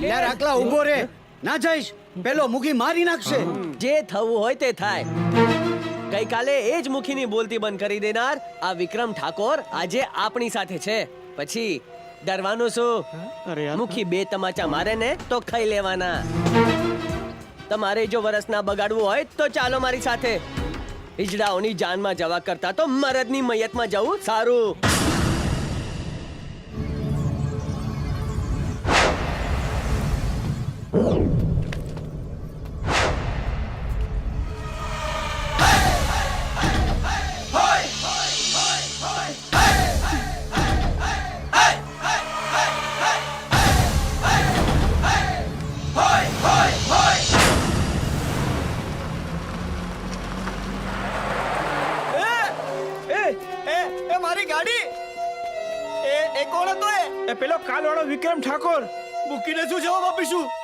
લે આકલા ઊભો રે. ના જઈશ. પેલો મુખી મારી નાખશે. જે થવું હોય તે થાય. ગઈકાલે એ જ મુખીની બોલતી બંધ કરી દેનાર આ વિક્રમ ઠાકોર આજે આપણી સાથે છે. પછી ડરવાનું શું? મુખી બે તમાચા મારે ને તો ખાઈ લેવાના. તમારે જો વરસના બગાડવું હોય તો ચાલો મારી સાથે. ઈજડાઓની જાનમાં જવા કરતા તો મરદની મૈયતમાં જવું સારું. મારી ગાડી એ એ કોણ હતો એ એ પેલો કાલવાળો વિક્રમ ઠાકોર મૂકીને શું જવાબ આપીશું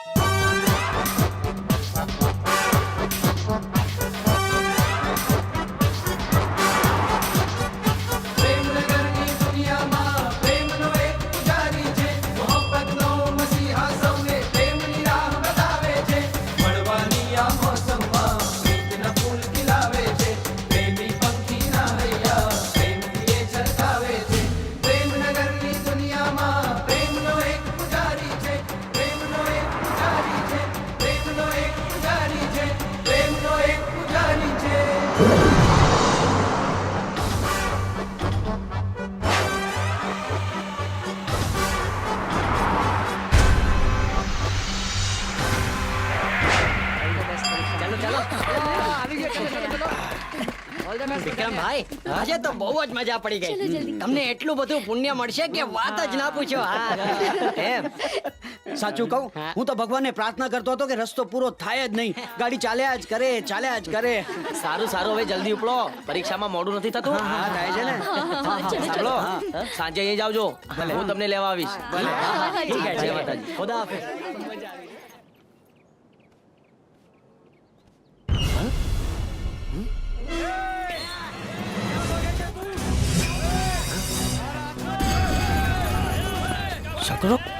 ચાલો ભાઈ આજે તો બહુ જ મજા પડી ગઈ. તમને એટલું બધું પુણ્ય મળશે કે વાત જ ના પૂછો. હા. એમ. સાચું કહું હું. તો ભગવાનને પ્રાર્થના કરતો હતો કે રસ્તો પૂરો થાય જ નહીં. ગાડી ચાલ્યા જ કરે ચાલ્યા જ કરે. સારું સારું હવે જલ્દી ઉપડો. પરીક્ષામાં મોડું નથી થતું. હા થાય છે ને. સાંભળો. સાંજે અહીં જાવજો હું તમને લેવા આવીશ. ઠીક છે ખુદા માતાજી ખુદા હાફિઝ છોકરો